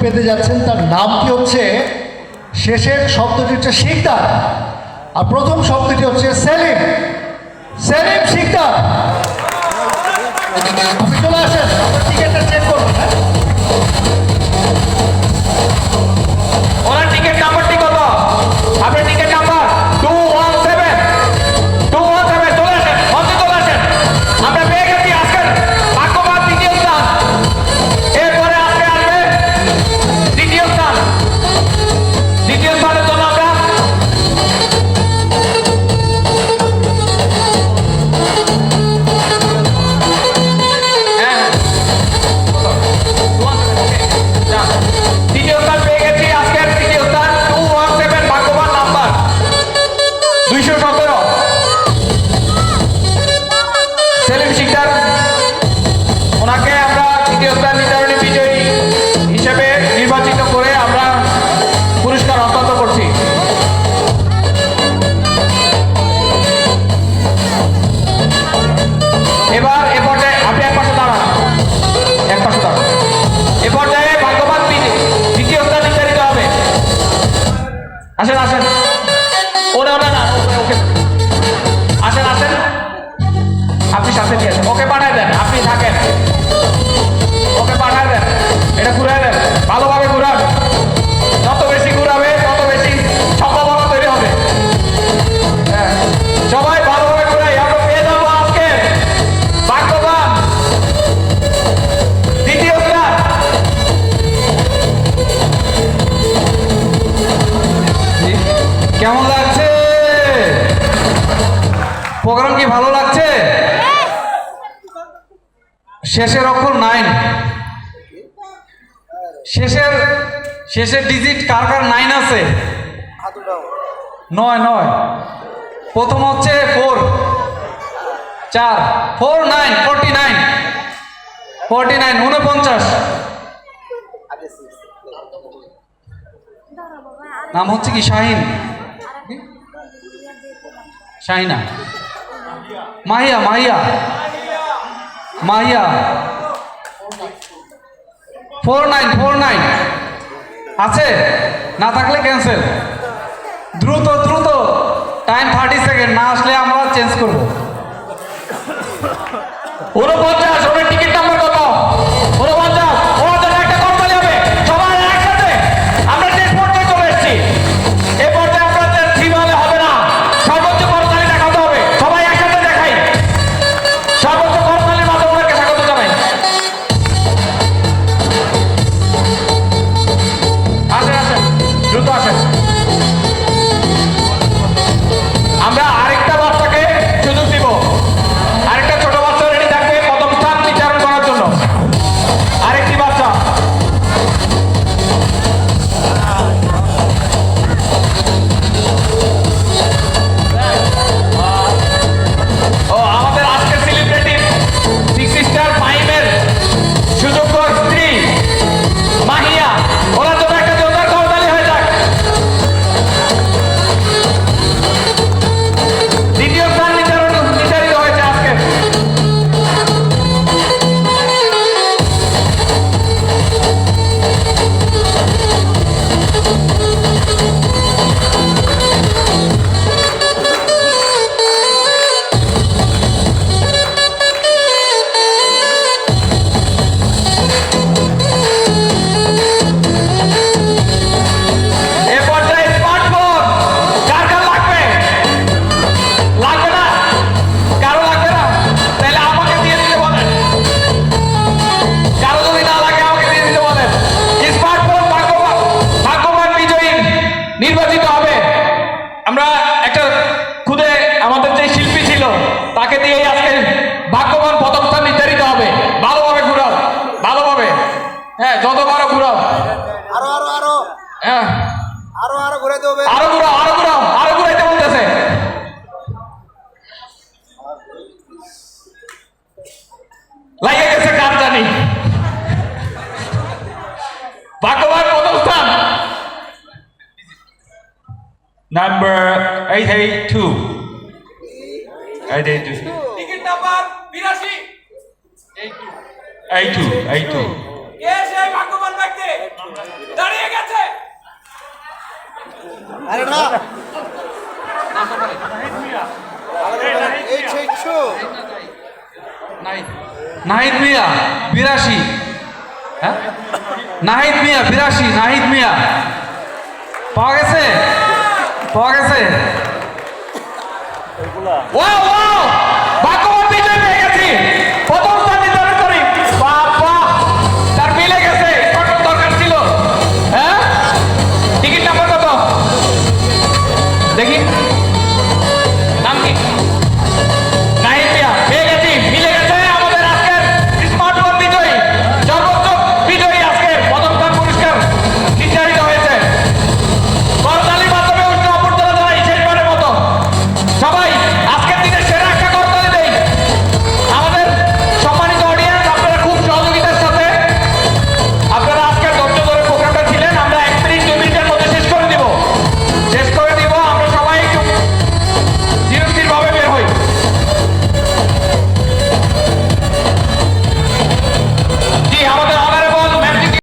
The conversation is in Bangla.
পেতে যাচ্ছেন তার নাম কি হচ্ছে শেষের শব্দটি হচ্ছে শিকদার। আর প্রথম শব্দটি হচ্ছে সেলিম। সেলিম শিকদার। আপনি চলে আসেন টিকিটটা চেক করুন হ্যাঁ? আসেন আসেন। ওরে ওরে, না, ওকে ওকে। আসেন আসেন। আপনি সাথে নিয়ে ওকে পাঠায় দেন, আপনি থাকেন। শেষের অক্ষর নাইন শেষের শেষের ডিজিট কার কার নাইন আছে? নয় নয়। প্রথম হচ্ছে ফোর চার। Four nine forty nine forty nine উনপঞ্চাশ। নাম হচ্ছে কি, Shahin? Shahina. Mahiya Mahiya. Mahiya four nine four nine আছে? না থাকলে ক্যান্সেল দ্রুত দ্রুত। টাইম থার্টি সেকেন্ড না আসলে আমরা চেঞ্জ করব। উনপঞ্চাশ তাকে দিয়ে আজকে ভাগ্যবান স্থান নির্ধারিত হবে। ভালোভাবে ঘুরাও ভালোভাবে। হ্যাঁ যত পারো ঘুরাও। আরও আরও আরও। হ্যাঁ। আরও আরও ঘুরাইতে হবে। আরও ঘুরাও আরও ঘুরাও আরও ঘুরাইতে বলতেছে। লাগে গেছে কার জানি। ভাগ্যবান প্রথম স্থান। Number 882. 882. টিকিট নাম্বার বিরাশি। 82. 82. কে সেই ভাগ্যবান ব্যক্তি? দাঁড়িয়ে গেছে। আরে না। এই নাহিদ মিয়া বিরাশি। হ্যাঁ? নাহিদ মিয়া বিরাশি নাহিদ মিয়া পাওয়া গেছে? পাওয়া গেছে? Uau, uau!